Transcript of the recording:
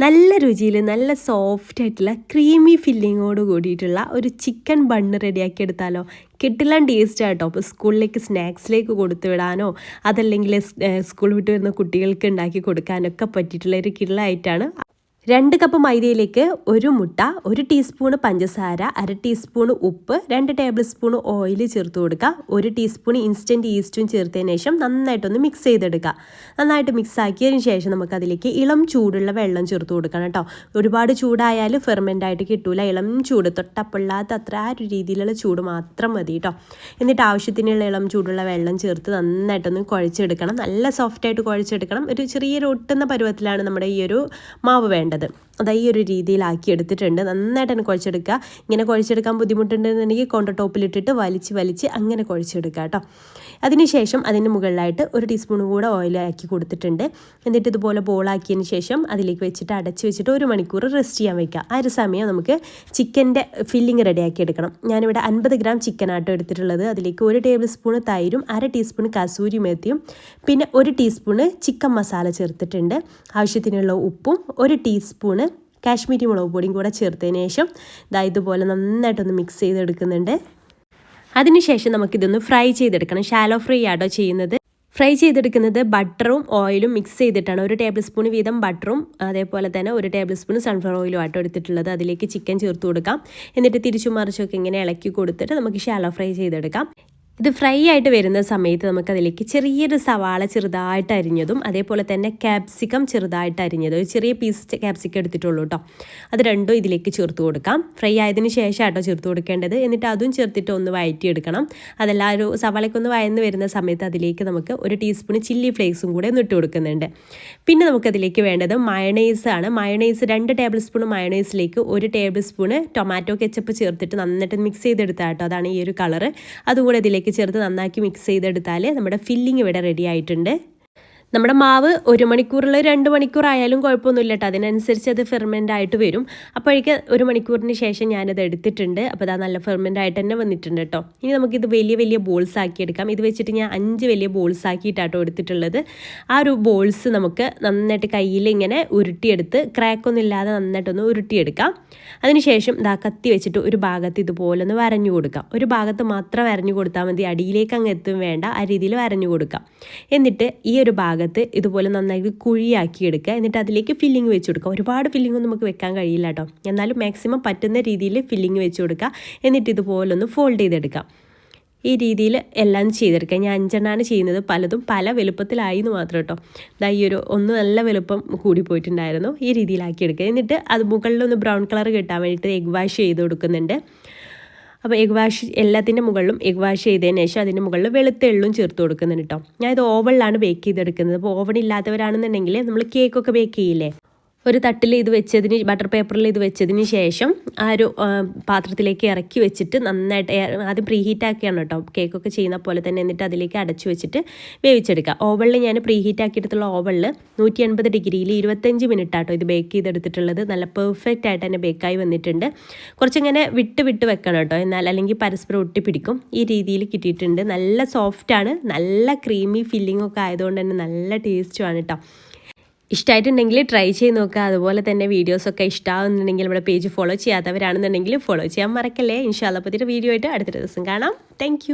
നല്ല രുചിയിൽ നല്ല സോഫ്റ്റ് ആയിട്ടുള്ള ക്രീമി ഫില്ലിങ്ങോട് കൂടിയിട്ടുള്ള ഒരു ചിക്കൻ ബണ്ണ് റെഡിയാക്കി എടുത്താലോ? കിട്ടില്ല ടേസ്റ്റ് ആട്ടോ അപ്പോൾ സ്കൂളിലേക്ക് സ്നാക്സിലേക്ക് കൊടുത്തു വിടാനോ അതല്ലെങ്കിൽ സ്കൂൾ വിട്ട് വരുന്ന കുട്ടികൾക്ക് ഉണ്ടാക്കി കൊടുക്കാനൊക്കെ പറ്റിയിട്ടുള്ള ഒരു കിള്ളായിട്ടാണ് രണ്ട് കപ്പ് മൈദയിലേക്ക് ഒരു മുട്ട ഒരു ടീസ്പൂണ് പഞ്ചസാര അര ടീസ്പൂൺ ഉപ്പ് രണ്ട് ടേബിൾ സ്പൂൺ ഓയിൽ ചേർത്ത് കൊടുക്കുക. ഒരു ടീസ്പൂൺ ഇൻസ്റ്റന്റ് ഈസ്റ്റും ചേർത്തതിന് ശേഷം നന്നായിട്ടൊന്ന് മിക്സ് ചെയ്തെടുക്കുക. നന്നായിട്ട് മിക്സ് ആക്കിയതിന് ശേഷം നമുക്കതിലേക്ക് ഇളം ചൂടുള്ള വെള്ളം ചേർത്ത് കൊടുക്കണം കേട്ടോ. ഒരുപാട് ചൂടായാൽ ഫെർമെന്റ് ആയിട്ട് കിട്ടൂല. ഇളം ചൂട് തൊട്ടപ്പൊള്ളാത്ത അത്ര ആ ഒരു രീതിയിലുള്ള ചൂട് മാത്രം മതി കേട്ടോ. എന്നിട്ട് ആവശ്യത്തിനുള്ള ഇളം ചൂടുള്ള വെള്ളം ചേർത്ത് നന്നായിട്ടൊന്ന് കുഴച്ചെടുക്കണം. നല്ല സോഫ്റ്റായിട്ട് കുഴച്ചെടുക്കണം. ഒരു ചെറിയൊരു ഒട്ടുന്ന പരുവത്തിലാണ് നമ്മുടെ ഈ ഒരു മാവ് വേണ്ടത്. വേണ്ടത് അത് ഈ ഒരു രീതിയിലാക്കി എടുത്തിട്ടുണ്ട്. നന്നായിട്ട് തന്നെ കുഴച്ചെടുക്കുക. ഇങ്ങനെ കുഴച്ചെടുക്കാൻ ബുദ്ധിമുട്ടുണ്ടെന്നുണ്ടെങ്കിൽ കൊണ്ട ടോപ്പിലിട്ടിട്ട് വലിച്ച് വലിച്ച് അങ്ങനെ കുഴച്ചെടുക്കുക കേട്ടോ. അതിനുശേഷം അതിന് മുകളിലായിട്ട് ഒരു ടീസ്പൂൺ കൂടെ ഓയിൽ ആക്കി കൊടുത്തിട്ടുണ്ട്. എന്നിട്ട് ഇതുപോലെ ബോളാക്കിയതിന് ശേഷം അതിലേക്ക് വെച്ചിട്ട് അടച്ച് വെച്ചിട്ട് ഒരു മണിക്കൂർ റെസ്റ്റ് ചെയ്യാൻ വയ്ക്കുക ആ ഒരു സമയം നമുക്ക് ചിക്കന്റെ ഫില്ലിങ് റെഡിയാക്കി എടുക്കണം. ഞാനിവിടെ അൻപത് ഗ്രാം ചിക്കൻ ആട്ടോ എടുത്തിട്ടുള്ളത്. അതിലേക്ക് ഒരു ടേബിൾ സ്പൂൺ തൈരും അര ടീസ്പൂൺ കസൂരി മേത്തിയും പിന്നെ ഒരു ടീസ്പൂണ് ചിക്കൻ മസാല ചേർത്തിട്ടുണ്ട്. ആവശ്യത്തിനുള്ള ഉപ്പും ഒരു ടീസ്പൂണ് കാശ്മീരി മുളക് പൊടിയും കൂടെ ചേർത്തതിന് ശേഷം ഇതാ ഇതുപോലെ നന്നായിട്ടൊന്ന് മിക്സ് ചെയ്തെടുക്കുന്നുണ്ട്. അതിനുശേഷം നമുക്കിതൊന്ന് ഫ്രൈ ചെയ്തെടുക്കണം. ഷാലോ ഫ്രൈ ആട്ടോ ചെയ്യുന്നത്. ഫ്രൈ ചെയ്തെടുക്കുന്നത് ബട്ടറും ഓയിലും മിക്സ് ചെയ്തിട്ടാണ്. ഒരു ടേബിൾ സ്പൂൺ വീതം ബട്ടറും അതേപോലെ തന്നെ ഒരു ടേബിൾ സ്പൂൺ സൺഫ്ലവർ ഓയിലും ആട്ടോ എടുത്തിട്ടുള്ളത്. അതിലേക്ക് ചിക്കൻ ചേർത്ത് കൊടുക്കാം. എന്നിട്ട് തിരിച്ചു മറിച്ചൊക്കെ ഇങ്ങനെ ഇളക്കി കൊടുത്തിട്ട് നമുക്ക് ഷാലോ ഫ്രൈ ചെയ്തെടുക്കാം. ഇത് ഫ്രൈ ആയിട്ട് വരുന്ന സമയത്ത് നമുക്കതിലേക്ക് ചെറിയൊരു സവാള ചെറുതായിട്ട് അരിഞ്ഞതും അതേപോലെ തന്നെ ക്യാപ്സിക്കം ചെറുതായിട്ട് അരിഞ്ഞതും ഒരു ചെറിയ പീസ് ക്യാപ്സിക്കം എടുത്തിട്ടുള്ളൂ കേട്ടോ അത് രണ്ടും ഇതിലേക്ക് ചേർത്ത് കൊടുക്കാം. ഫ്രൈ ആയതിനു ശേഷം ആട്ടോ ചേർത്ത് കൊടുക്കേണ്ടത്. എന്നിട്ട് അതും ചേർത്തിട്ട് ഒന്ന് വഴറ്റിയെടുക്കണം അതെല്ലാം ഒരു സവാളയ്ക്കൊന്ന് വയന്ന് വരുന്ന സമയത്ത് അതിലേക്ക് നമുക്ക് ഒരു ടീസ്പൂൺ ചില്ലി ഫ്ലേക്സും കൂടെ ഒന്ന് ഇട്ട് കൊടുക്കുന്നുണ്ട്. പിന്നെ നമുക്കതിലേക്ക് വേണ്ടത് മയണൈസ് ആണ്. മയണൈസ് രണ്ട് ടേബിൾ സ്പൂൺ മയണൈസിലേക്ക് ഒരു ടേബിൾ സ്പൂണ് ടൊമാറ്റോ കെച്ചപ്പ് ചേർത്തിട്ട് നന്നായിട്ട് മിക്സ് ചെയ്തെടുത്താട്ടോ. അതാണ് ഈ ഒരു കളറ് അതും കൂടെ ഇതിലേക്ക് ചേർത്ത് നന്നാക്കി മിക്സ് ചെയ്തെടുത്താൽ നമ്മുടെ ഫില്ലിംഗ് ഇവിടെ റെഡി ആയിട്ടുണ്ട്. നമ്മുടെ മാവ് ഒരു മണിക്കൂറിൽ രണ്ട് മണിക്കൂർ ആയാലും കുഴപ്പമൊന്നുമില്ല കേട്ടോ. അതിനനുസരിച്ച് അത് ഫെർമെന്റ് ആയിട്ട് വരും. അപ്പോഴേക്ക് ഒരു മണിക്കൂറിന് ശേഷം ഞാനത് എടുത്തിട്ടുണ്ട്. അപ്പോൾ അത് നല്ല ഫെർമെന്റ് ആയിട്ട് തന്നെ വന്നിട്ടുണ്ട് കേട്ടോ. ഇനി നമുക്കിത് വലിയ വലിയ ബോൾസ് ആക്കി എടുക്കാം. ഇത് വെച്ചിട്ട് ഞാൻ അഞ്ച് വലിയ ബോൾസ് ആക്കിയിട്ടാട്ടോ എടുത്തിട്ടുള്ളത്. ആ ഒരു ബോൾസ് നമുക്ക് നന്നായിട്ട് കയ്യിൽ ഇങ്ങനെ ഉരുട്ടിയെടുത്ത് ക്രാക്കൊന്നും ഇല്ലാതെ നന്നായിട്ടൊന്ന് ഉരുട്ടിയെടുക്കാം. അതിനുശേഷം ഇതാ കത്തി വെച്ചിട്ട് ഒരു ഭാഗത്ത് ഇതുപോലെ ഒന്ന് വരഞ്ഞു കൊടുക്കാം. ഒരു ഭാഗത്ത് മാത്രം വരഞ്ഞു കൊടുത്താൽ മതി. അടിയിലേക്ക് അങ്ങ് എത്തും വേണ്ട. ആ രീതിയിൽ വരഞ്ഞു കൊടുക്കാം. എന്നിട്ട് ഈ ഒരു ഭാഗത്ത് ഇതുപോലെ നന്നായിട്ട് കുഴിയാക്കി എടുക്കുക എന്നിട്ട് അതിലേക്ക് ഫില്ലിങ് വെച്ച് കൊടുക്കുക ഒരുപാട് ഫില്ലിംഗ് ഒന്നും നമുക്ക് വെക്കാൻ കഴിയില്ല കേട്ടോ എന്നാലും മാക്സിമം പറ്റുന്ന രീതിയിൽ ഫില്ലിങ് വെച്ച് കൊടുക്കുക എന്നിട്ട് ഇതുപോലെ ഒന്ന് ഫോൾഡ് ചെയ്തെടുക്കാം ഈ രീതിയിൽ എല്ലാം ചെയ്തെടുക്കുക. ഞാൻ അഞ്ചെണ്ണാണ് ചെയ്യുന്നത്. പലതും പല വലുപ്പത്തിലായി എന്ന് മാത്രം കേട്ടോ ഇതാ ഈ ഒരു ഒന്ന് നല്ല വലുപ്പം കൂടി പോയിട്ടുണ്ടായിരുന്നു. ഈ രീതിയിലാക്കി എടുക്കുക എന്നിട്ട് അത് മുകളിലൊന്ന് ബ്രൗൺ കളർ കിട്ടാൻ വേണ്ടിയിട്ട് എഗ് വാഷ് ചെയ്ത് കൊടുക്കുന്നുണ്ട്. അപ്പോൾ എഗ് വാഷ് എല്ലാത്തിന്റെ മുകളിലും എഗ് വാഷ് ചെയ്തതിന് ശേഷം അതിന്റെ മുകളിൽ വെളുത്ത എള്ളും ചേർത്ത് കൊടുക്കുന്നുണ്ട് കേട്ടോ. ഞാൻ ഇത് ഓവണിലാണ് ബേക്ക് ചെയ്തെടുക്കുന്നത്. അപ്പോൾ ഓവൺ ഇല്ലാത്തവരാണെന്നുണ്ടെങ്കിൽ നമ്മൾ കേക്കൊക്കെ ബേക്ക് ചെയ്യില്ലേ? ഒരു തട്ടിൽ ഇത് വെച്ചതിന് ബട്ടർ പേപ്പറിൽ ഇത് വെച്ചതിന് ശേഷം ആ ഒരു പാത്രത്തിലേക്ക് ഇറക്കി വെച്ചിട്ട് നന്നായിട്ട് ആദ്യം പ്രീ ഹീറ്റ് ആക്കിയാണ് കേട്ടോ. കേക്കൊക്കെ ചെയ്യുന്ന പോലെ തന്നെ എന്നിട്ട് അതിലേക്ക് അടച്ചു വെച്ചിട്ട് വേവിച്ചെടുക്കുക. ഓവളിൽ ഞാൻ പ്രീ ഹീറ്റ് ആക്കിയിട്ടുള്ള ഓവളിൽ നൂറ്റി എൺപത് ഡിഗ്രിയിൽ ഇരുപത്തഞ്ച് മിനിറ്റ് ആട്ടോ ഇത് ബേക്ക് ചെയ്തെടുത്തിട്ടുള്ളത്. നല്ല പെർഫെക്റ്റ് ആയിട്ട് തന്നെ ബേക്കായി വന്നിട്ടുണ്ട്. കുറച്ചിങ്ങനെ വിട്ട് വിട്ട് വെക്കണം കേട്ടോ. എന്നാൽ അല്ലെങ്കിൽ പരസ്പരം ഒട്ടിപ്പിടിക്കും. ഈ രീതിയിൽ കിട്ടിയിട്ടുണ്ട്. നല്ല സോഫ്റ്റാണ്. നല്ല ക്രീമി ഫില്ലിംഗ് ഒക്കെ ആയതുകൊണ്ട് തന്നെ നല്ല ടേസ്റ്റുമാണ് കേട്ടോ. ഇഷ്ടമായിട്ടുണ്ടെങ്കിൽ ട്രൈ ചെയ്ത് നോക്കുക അതുപോലെ തന്നെ വീഡിയോസൊക്കെ ഇഷ്ടമാകുന്നുണ്ടെങ്കിൽ നമ്മുടെ പേജ് ഫോളോ ചെയ്യാത്തവരാണെന്നുണ്ടെങ്കിൽ ഫോളോ ചെയ്യാൻ മറക്കല്ലേ. ഇൻഷാല്ല പുതിയൊരു വീഡിയോ ആയിട്ട് അടുത്ത ദിവസം കാണാം. താങ്ക്